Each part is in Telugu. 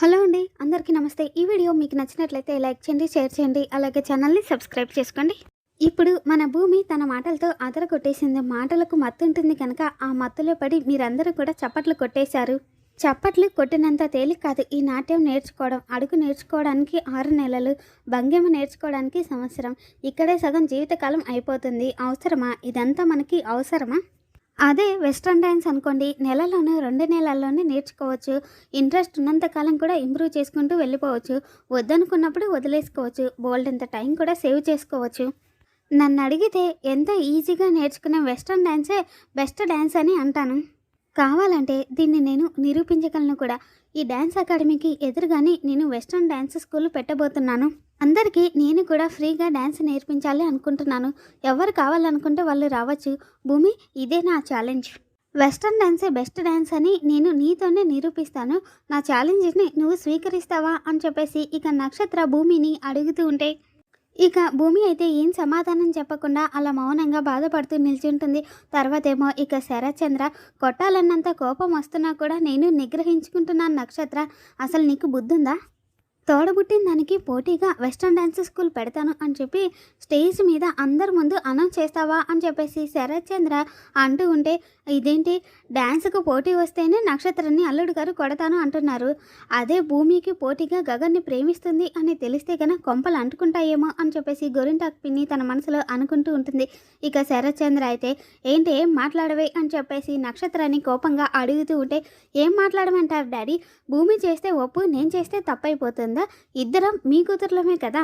హలో అండి అందరికీ నమస్తే. ఈ వీడియో మీకు నచ్చినట్లయితే లైక్ చేయండి షేర్ చేయండి అలాగే ఛానల్ని సబ్స్క్రైబ్ చేసుకోండి. ఇప్పుడు మన భూమి తన మాటలతో అదర కొట్టేసింది మాటలకు మత్తు ఉంటుంది కనుక ఆ మత్తులో పడి మీరందరూ కూడా చప్పట్లు కొట్టేశారు. చప్పట్లు కొట్టినంత తేలిక కాదు ఈ నాట్యం నేర్చుకోవడం. అడుగు నేర్చుకోవడానికి ఆరు నెలలు భంగిమ నేర్చుకోవడానికి సంవత్సరం. ఇక్కడే సగం జీవితకాలం అయిపోతుంది. అవసరమా? ఇదంతా మనకి అవసరమా? అదే వెస్ట్రన్ డ్యాన్స్ అనుకోండి నెలలోనే రెండు నెలల్లోనే నేర్చుకోవచ్చు. ఇంట్రెస్ట్ ఉన్నంత కాలం కూడా ఇంప్రూవ్ చేసుకుంటూ వెళ్ళిపోవచ్చు. వద్దనుకున్నప్పుడు వదిలేసుకోవచ్చు. బోల్డ్ టైం కూడా సేవ్ చేసుకోవచ్చు. నన్ను అడిగితే ఎంతో ఈజీగా నేర్చుకునే వెస్ట్రన్ డ్యాన్సే బెస్ట్ డ్యాన్స్ అని అంటాను. కావాలంటే దీన్ని నేను నిరూపించగలను కూడా. ఈ డ్యాన్స్ అకాడమీకి ఎదురుగానే నేను వెస్ట్రన్ డ్యాన్స్ స్కూల్ పెట్టబోతున్నాను. అందరికీ నేను కూడా ఫ్రీగా డ్యాన్స్ నేర్పించాలి అనుకుంటున్నాను. ఎవరు కావాలనుకుంటే వాళ్ళు రావచ్చు. భూమి ఇదే నా ఛాలెంజ్. వెస్ట్రన్ డ్యాన్సే బెస్ట్ డ్యాన్స్ అని నేను నీతోనే నిరూపిస్తాను. నా ఛాలెంజ్ని నువ్వు స్వీకరిస్తావా అని చెప్పేసి ఇక నక్షత్ర భూమిని అడుగుతూ ఉంటే ఇక భూమి అయితే ఏం సమాధానం చెప్పకుండా అలా మౌనంగా బాధపడుతూ నిల్చుంటుంది. తర్వాత ఏమో ఇక శరత్చంద్ర కొట్టాలన్నంత కోపం వస్తున్నా కూడా నేను నిగ్రహించుకుంటున్నాను నక్షత్ర. అసలు నీకు బుద్ధుందా? తోడబుట్టిన దానికి పోటీగా వెస్ట్రన్ డ్యాన్స్ స్కూల్ పెడతాను అని చెప్పి స్టేజ్ మీద అందరి ముందు అనౌన్స్ చేస్తావా అని చెప్పేసి శరత్ చంద్ర అంటూ ఉంటే ఇదేంటి? డ్యాన్స్కు పోటీ వస్తేనే నక్షత్రాన్ని అల్లుడు గారు కొడతాను అంటున్నారు. అదే భూమికి పోటీగా గగన్ని ప్రేమిస్తుంది అని తెలిస్తే కనుక కొంపలు అంటుకుంటాయేమో అని చెప్పేసి గొరింటాకు పిన్ని తన మనసులో అనుకుంటూ ఉంటుంది. ఇక శరత్ చంద్ర అయితే ఏంటి? ఏం మాట్లాడవే? అని చెప్పేసి నక్షత్రాన్ని కోపంగా అడుగుతూ ఉంటే ఏం మాట్లాడమంటారు డాడీ? భూమి చేస్తే ఒప్పు నేను చేస్తే తప్పైపోతుంది. ఇద్దరం మీ కూతుర్లమే కదా?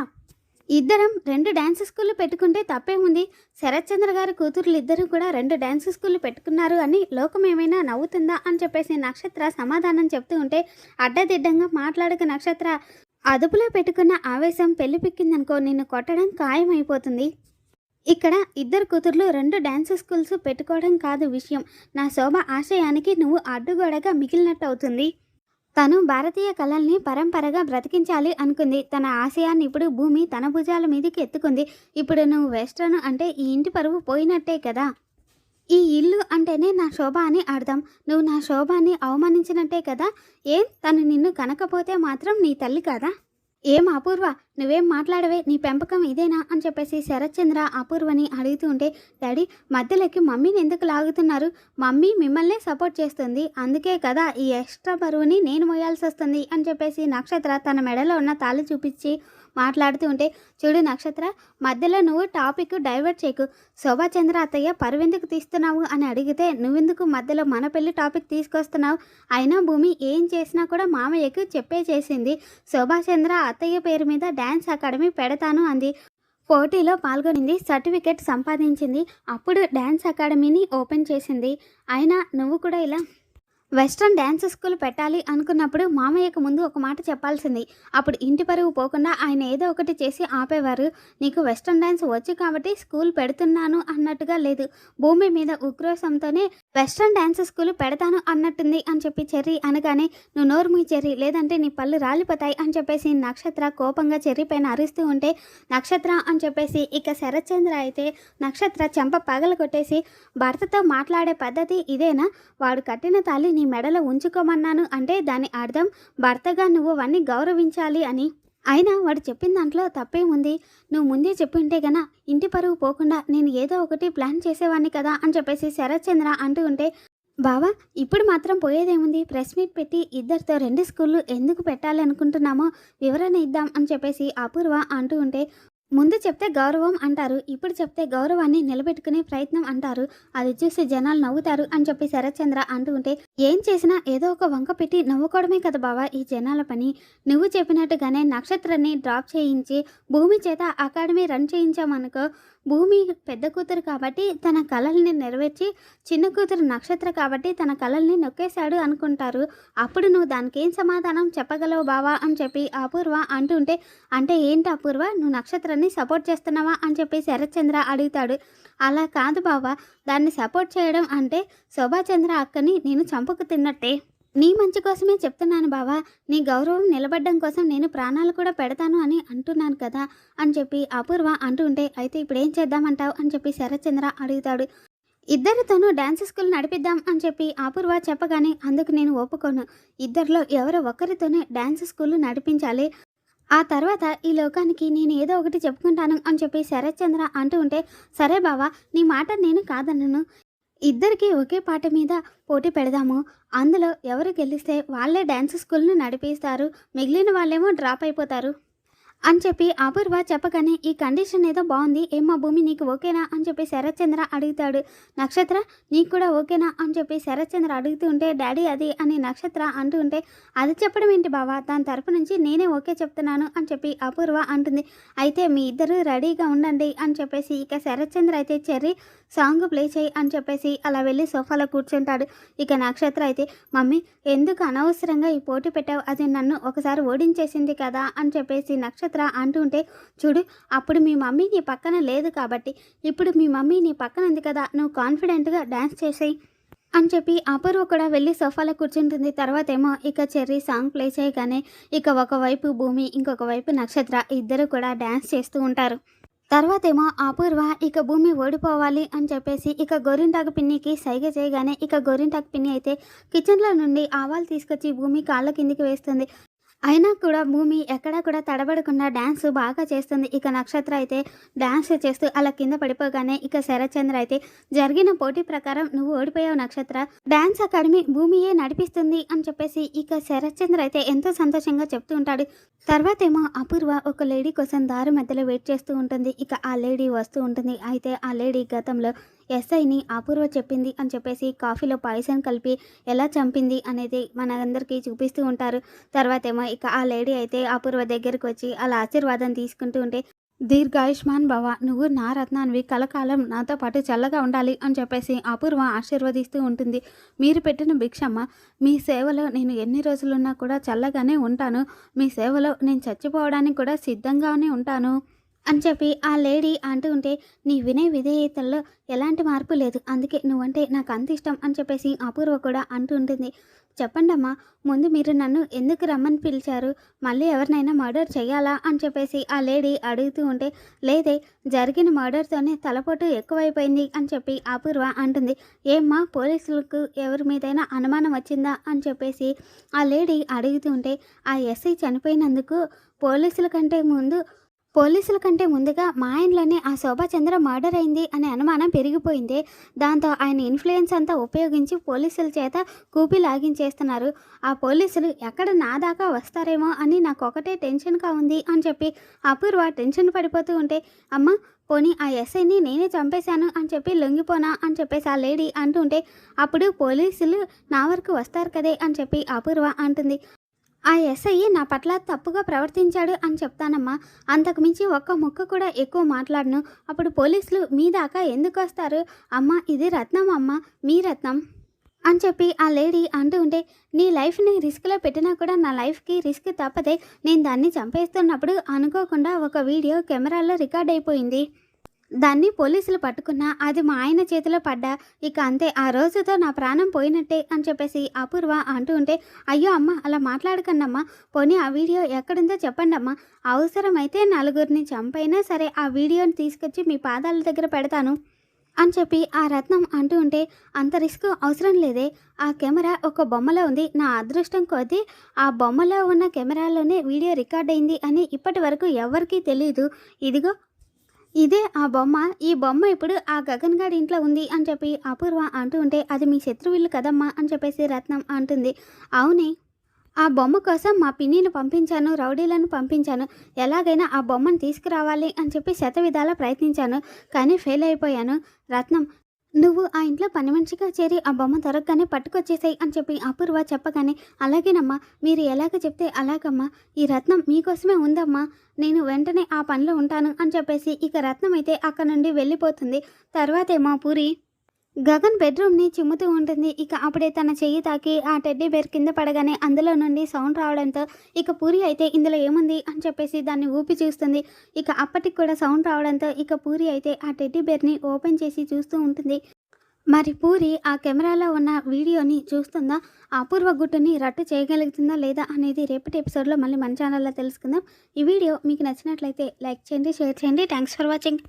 ఇద్దరం రెండు డ్యాన్స్ స్కూళ్ళు పెట్టుకుంటే తప్పేముంది? శరత్చంద్ర గారి కూతుర్లు ఇద్దరు కూడా రెండు డ్యాన్స్ స్కూళ్ళు పెట్టుకున్నారు అని లోకం ఏమైనా నవ్వుతుందా అని చెప్పేసి నక్షత్ర సమాధానం చెప్తూ ఉంటే అడ్డదిడ్డంగా మాట్లాడక నక్షత్ర అదుపులో పెట్టుకున్న ఆవేశం పెళ్ళి పిక్కిందనుకో నిన్ను కొట్టడం ఖాయమైపోతుంది. ఇక్కడ ఇద్దరు కూతుర్లు రెండు డ్యాన్స్ స్కూల్స్ పెట్టుకోవడం కాదు విషయం. నా శోభ ఆశయానికి నువ్వు అడ్డుగోడగా మిగిలినట్టు అవుతుంది తను భారతీయ కళల్ని పరంపరగా బ్రతికించాలి అనుకుంది. తన ఆశయాన్ని ఇప్పుడు భూమి తన భుజాల మీదకి ఎత్తుకుంది. ఇప్పుడు నువ్వు వెస్ట్రన్ అంటే ఈ ఇంటి పరువు పోయినట్టే కదా? ఈ ఇల్లు అంటేనే నా శోభ అని అర్థం. నువ్వు నా శోభాన్ని అవమానించినట్టే కదా? ఏం? తను నిన్ను కనకపోతే మాత్రం నీ తల్లి కదా? ఏం అపూర్వ? నువ్వేం మాట్లాడవే నీ పెంపకం ఇదేనా అని చెప్పేసి శరత్చంద్ర అపూర్వని అడుగుతూ ఉంటే డాడీ మధ్యలోకి మమ్మీని ఎందుకు లాగుతున్నారు? మమ్మీ మిమ్మల్నే సపోర్ట్ చేస్తుంది. అందుకే కదా ఈ ఎక్స్ట్రా బరువుని నేను మోయాల్సి వస్తుంది అని చెప్పేసి నక్షత్ర తన మెడలో ఉన్న తాళి చూపించి మాట్లాడుతూ ఉంటే చూడు నక్షత్ర మధ్యలో నువ్వు టాపిక్ డైవర్ట్ చేయకు. శోభాచంద్ర అత్తయ్య పరువెందుకు తీస్తున్నావు? అని అడిగితే నువ్వెందుకు మధ్యలో మన పెళ్ళి టాపిక్ తీసుకొస్తున్నావు? అయినా భూమి ఏం చేసినా కూడా మామయ్యకు చెప్పే చేసింది. శోభాచంద్ర అత్తయ్య పేరు మీద డ్యాన్స్ అకాడమీ పెడతాను అంది. పోటీలో పాల్గొనింది సర్టిఫికెట్ సంపాదించింది. అప్పుడు డ్యాన్స్ అకాడమీని ఓపెన్ చేసింది. అయినా నువ్వు కూడా ఇలా వెస్ట్రన్ డ్యాన్స్ స్కూల్ పెట్టాలి అనుకున్నప్పుడు మామయ్యకు ముందు ఒక మాట చెప్పాల్సింది. అప్పుడు ఇంటి పరువు పోకుండా ఆయన ఏదో ఒకటి చేసి ఆపేవారు. నీకు వెస్ట్రన్ డ్యాన్స్ వచ్చు కాబట్టి స్కూల్ పెడుతున్నాను అన్నట్టుగా లేదు. భూమి మీద ఉగ్రోసంతోనే వెస్ట్రన్ డ్యాన్స్ స్కూల్ పెడతాను అన్నట్టుంది అని చెప్పి చెర్రీ అనగానే నువ్వు నోరు మీ చెర్రీ లేదంటే నీ పళ్ళు రాలిపోతాయి అని చెప్పేసి నక్షత్ర కోపంగా చెర్రీ పైన అరుస్తూ ఉంటే నక్షత్ర అని చెప్పేసి ఇక శరత్చంద్ర అయితే నక్షత్ర చెంప పగల కొట్టేసి భర్తతో మాట్లాడే పద్ధతి ఇదేనా? వాడు కట్టిన తల్లి నీ మెడలో ఉంచుకోమన్నాను అంటే దాని అర్థం భర్తగా నువ్వు వాణ్ణి గౌరవించాలి అని. అయినా వాడు చెప్పిన దాంట్లో తప్పేముంది? నువ్వు ముందే చెప్పింటే గన ఇంటి పరువు పోకుండా నేను ఏదో ఒకటి ప్లాన్ చేసేవాడిని కదా అని చెప్పేసి శరత్చంద్ర అంటూ ఉంటే బావా ఇప్పుడు మాత్రం పోయేదేముంది? ప్రెస్ మీట్ పెట్టి ఇద్దరితో రెండు స్కూళ్ళు ఎందుకు పెట్టాలి అనుకుంటున్నామో వివరణ ఇద్దాం అని చెప్పేసి అపూర్వ అంటూ ఉంటే ముందు చెప్తే గౌరవం అంటారు ఇప్పుడు చెప్తే గౌరవాన్ని నిలబెట్టుకునే ప్రయత్నం అంటారు అది చూసి జనాలు నవ్వుతారు అని చెప్పి శరత్చంద్ర అంటూ ఉంటే ఏం చేసినా ఏదో ఒక వంక పెట్టి నవ్వుకోవడమే కదా బావా ఈ జనాల పని. నువ్వు చెప్పినట్టుగానే నక్షత్రాన్ని డ్రాప్ చేయించి భూమి చేత అకాడమీ రన్ చేయించామనుకో భూమి పెద్ద కూతురు కాబట్టి తన కళల్ని నెరవేర్చి చిన్న కూతురు నక్షత్ర కాబట్టి తన కళల్ని నొక్కేశాడు అనుకుంటారు. అప్పుడు నువ్వు దానికి ఏం సమాధానం చెప్పగలవు బావా అని చెప్పి అపూర్వ అంటుంటే అంటే ఏంటి అపూర్వ? నువ్వు నక్షత్రాన్ని సపోర్ట్ చేస్తున్నావా అని చెప్పి శరత్చంద్ర అడుగుతాడు. అలా కాదు బావా దాన్ని సపోర్ట్ చేయడం అంటే శోభాచంద్ర అక్కని నేను చంపుకు తిన్నట్టే. నీ మంచి కోసమే చెప్తున్నాను బావా. నీ గౌరవం నిలబడ్డం కోసం నేను ప్రాణాలు కూడా పెడతాను అని అంటున్నాను కదా అని చెప్పి అపూర్వ అంటూ ఉంటే అయితే ఇప్పుడు ఏం చేద్దామంటావు? అని చెప్పి శరత్చంద్ర అడుగుతాడు. ఇద్దరితోనూ డ్యాన్స్ స్కూల్ నడిపిద్దాం అని చెప్పి అపూర్వ చెప్పగానే అందుకు నేను ఒప్పుకోను. ఇద్దరిలో ఎవరో ఒక్కరితోనే డ్యాన్స్ స్కూల్ నడిపించాలి. ఆ తర్వాత ఈ లోకానికి నేను ఏదో ఒకటి చెప్పుకుంటాను అని చెప్పి శరత్చంద్ర అంటూ ఉంటే సరే బావా నీ మాట నేను కాదన్నను ఇద్దరికి ఒకే పాట మీద పోటీ పెడదాము. అందులో ఎవరు గెలిస్తే వాళ్ళే డ్యాన్స్ స్కూల్ను నడిపిస్తారు. మిగిలిన వాళ్ళేమో డ్రాప్ అయిపోతారు. అని చెప్పి అపూర్వ చెప్పగానే ఈ కండిషన్ ఏదో బాగుంది. ఏమ్మా భూమి నీకు ఓకేనా అని చెప్పి శరత్చంద్ర అడుగుతాడు. నక్షత్ర నీకు కూడా ఓకేనా అని చెప్పి శరత్చంద్ర అడుగుతూ ఉంటే డాడీ అది అని నక్షత్ర అంటూ ఉంటే అది చెప్పడం ఏంటి బావా? దాని తరపు నుంచి నేనే ఓకే చెప్తున్నాను అని చెప్పి అపూర్వ అంటుంది. అయితే మీ ఇద్దరు రెడీగా ఉండండి అని చెప్పేసి ఇక శరత్చంద్ర అయితే చెర్రీ సాంగ్ ప్లే చేయి అని చెప్పేసి అలా వెళ్ళి సోఫాలో కూర్చుంటాడు. ఇక నక్షత్ర అయితే మమ్మీ ఎందుకు అనవసరంగా ఈ పోటీ పెట్టావు? అది నన్ను ఒకసారి ఓడించేసింది కదా అని చెప్పేసి నక్షత్ర అంటూ ఉంటే చూడు అప్పుడు మీ మమ్మీ నీ పక్కన లేదు కాబట్టి ఇప్పుడు మీ మమ్మీ నీ పక్కన ఉంది కదా నువ్వు కాన్ఫిడెంట్గా డ్యాన్స్ చేసేయి అని చెప్పి అపూర్వ కూడా వెళ్ళి సోఫాలో కూర్చుంటుంది. తర్వాత ఏమో ఇక చెర్రీ సాంగ్ ప్లే చేయగానే ఇక ఒకవైపు భూమి ఇంకొక వైపు నక్షత్ర ఇద్దరు కూడా డ్యాన్స్ చేస్తూ ఉంటారు. తర్వాత ఏమో అపూర్వ ఇక భూమి ఓడిపోవాలి అని చెప్పేసి ఇక గోరింటాకు పిన్నికి సైగ చేయగానే ఇక గోరింటాకు పిన్ని అయితే కిచెన్లో నుండి ఆవాలు తీసుకొచ్చి భూమి కాళ్ళ కిందికి వేస్తుంది. అయినా కూడా భూమి ఎక్కడా కూడా తడబడకుండా డ్యాన్స్ బాగా చేస్తుంది. ఇక నక్షత్ర అయితే డ్యాన్స్ చేస్తూ అలా కింద పడిపోగానే ఇక శరత్చంద్ర అయితే జరిగిన పోటీ ప్రకారం నువ్వు ఓడిపోయావు నక్షత్ర. డ్యాన్స్ అకాడమీ భూమియే నడిపిస్తుంది అని చెప్పేసి ఇక శరత్చంద్ర అయితే ఎంతో సంతోషంగా చెప్తూ ఉంటాడు. తర్వాత ఏమో అపూర్వ ఒక లేడీ కోసం దారి మధ్యలో వెయిట్ చేస్తూ ఉంటుంది. ఇక ఆ లేడీ వస్తూ ఉంటుంది. అయితే ఆ లేడీ గతంలో ఎస్ఐని అపూర్వ చెప్పింది అని చెప్పేసి కాఫీలో పాయసం కలిపి ఎలా చంపింది అనేది మనందరికీ చూపిస్తూ ఉంటారు. తర్వాత ఏమో ఇక ఆ లేడీ అయితే అపూర్వ దగ్గరికి వచ్చి అలా ఆశీర్వాదం తీసుకుంటూ ఉంటే దీర్ఘాయుష్మాన్ భవ నువ్వు నా రత్నాన్వి కలకాలం నాతో పాటు చల్లగా ఉండాలి అని చెప్పేసి అపూర్వ ఆశీర్వదిస్తూ ఉంటుంది. మీరు పెట్టిన భిక్షమ్మ మీ సేవలో నేను ఎన్ని రోజులున్నా కూడా చల్లగానే ఉంటాను. మీ సేవలో నేను చచ్చిపోవడానికి కూడా సిద్ధంగానే ఉంటాను. అని చెప్పి ఆ లేడీ అంటూ ఉంటే నీ వినయ విధేయతల్లో ఎలాంటి మార్పు లేదు. అందుకే నువ్వంటే నాకు అంత ఇష్టం అని చెప్పేసి అపూర్వ కూడా అంటూ ఉంటుంది. చెప్పండమ్మా ముందు మీరు నన్ను ఎందుకు రమ్మని పిలిచారు? మళ్ళీ ఎవరినైనా మర్డర్ చేయాలా? అని చెప్పేసి ఆ లేడీ అడుగుతూ ఉంటే లేదే జరిగిన మర్డర్తోనే తలపోటు ఎక్కువైపోయింది అని చెప్పి అపూర్వ అంటుంది. ఏమ్మా పోలీసులకు ఎవరి మీదైనా అనుమానం వచ్చిందా? అని చెప్పేసి ఆ లేడీ అడుగుతూ ఉంటే ఆ ఎస్ఐ చనిపోయినందుకు పోలీసుల కంటే ముందు పోలీసుల కంటే ముందుగా మా ఆయనలోనే ఆ శోభాచంద్ర మర్డర్ అయింది అనే అనుమానం పెరిగిపోయింది. దాంతో ఆయన ఇన్ఫ్లుయెన్స్ అంతా ఉపయోగించి పోలీసుల చేత కూపి లాగించేస్తున్నారు ఆ పోలీసులు ఎక్కడ నా దాకా వస్తారేమో అని నాకు ఒకటే టెన్షన్గా ఉంది అని చెప్పి అపూర్వ టెన్షన్ పడిపోతూ ఉంటే అమ్మ పోనీ ఆ ఎస్ఐని నేనే చంపేశాను అని చెప్పి లొంగిపోనా అని చెప్పేసి ఆ లేడీ అంటుంటే అప్పుడు పోలీసులు నా వరకు వస్తారు కదే అని చెప్పి అపూర్వ అంటుంది. ఆ ఎస్ఐ నా పట్ల తప్పుగా ప్రవర్తించాడు అని చెప్తానమ్మా. అంతకుమించి ఒక్క ముక్క కూడా ఎక్కువ మాట్లాడను. అప్పుడు పోలీసులు మీ దాకా ఎందుకు వస్తారు? అమ్మ ఇది రత్నం అమ్మ మీ రత్నం అని చెప్పి ఆ లేడీ అంటూ ఉంటే నీ లైఫ్ని రిస్క్లో పెట్టినా కూడా నా లైఫ్కి రిస్క్ తప్పదే. నేను దాన్ని చంపేస్తున్నప్పుడు అనుకోకుండా ఒక వీడియో కెమెరాలో రికార్డ్ అయిపోయింది. దాన్ని పోలీసులు పట్టుకున్నా అది మా ఆయన చేతిలో పడ్డా. ఇక అంతే ఆ రోజుతో నా ప్రాణం పోయినట్టే అని చెప్పేసి అపూర్వ అంటూ ఉంటే అయ్యో అమ్మ అలా మాట్లాడకండమ్మా. పోనీ ఆ వీడియో ఎక్కడుందో చెప్పండమ్మా. అవసరమైతే నలుగురిని చంపైనా సరే ఆ వీడియోని తీసుకొచ్చి మీ పాదాల దగ్గర పెడతాను అని చెప్పి ఆ రత్నం అంటూ ఉంటే అంత రిస్క్ అవసరం లేదే. ఆ కెమెరా ఒక బొమ్మలో ఉంది. నా అదృష్టం కొద్దీ ఆ బొమ్మలో ఉన్న కెమెరాలోనే వీడియో రికార్డ్ అయింది అని ఇప్పటి వరకు ఎవరికీ తెలియదు ఇదిగో ఇదే ఆ బొమ్మ. ఈ బొమ్మ ఇప్పుడు ఆ గగన్ గారి ఇంట్లో ఉంది అని చెప్పి అపూర్వ అంటూ ఉంటే అది మీ శత్రువులు కదమ్మా అని చెప్పేసి రత్నం అంటుంది. అవునే ఆ బొమ్మ కోసం మా పిన్నిని పంపించాను రౌడీలను పంపించాను. ఎలాగైనా ఆ బొమ్మను తీసుకురావాలి అని చెప్పి శత విధాలా ప్రయత్నించాను కానీ ఫెయిల్ అయిపోయాను. రత్నం నువ్వు ఆ ఇంట్లో పని మనిషిగా చేరి ఆ బొమ్మ దొరకగానే పట్టుకొచ్చేసాయి అని చెప్పి అపూర్వ చెప్పగానే అలాగేనమ్మా మీరు ఎలాగ చెప్తే అలాగమ్మా ఈ రత్నం మీకోసమే ఉందమ్మా నేను వెంటనే ఆ పనిలో ఉంటాను అని చెప్పేసి ఇక రత్నం అయితే అక్కడ నుండి వెళ్ళిపోతుంది. తర్వాతేమో పూరి గగన్ బెడ్రూమ్ని చిమ్ముతూ ఉంటుంది. ఇక అప్పుడే తన చెయ్యి తాకి ఆ టెడ్డీ బేర్ కింద పడగానే అందులో నుండి సౌండ్ రావడంతో ఇక పూరి అయితే ఇందులో ఏముంది అని చెప్పేసి దాన్ని ఊపి చూస్తుంది. ఇక అప్పటికి కూడా సౌండ్ రావడంతో ఇక పూరి అయితే ఆ టెడ్డీ బేర్ని ఓపెన్ చేసి చూస్తూ ఉంటుంది. మరి పూరి ఆ కెమెరాలో ఉన్న వీడియోని చూస్తుందా? అపూర్వ గుట్టుని రట్టు చేయగలుగుతుందా లేదా అనేది రేపటి ఎపిసోడ్లో మళ్ళీ మన ఛానల్లో తెలుసుకుందాం. ఈ వీడియో మీకు నచ్చినట్లయితే లైక్ చేయండి షేర్ చేయండి. Thanks for watching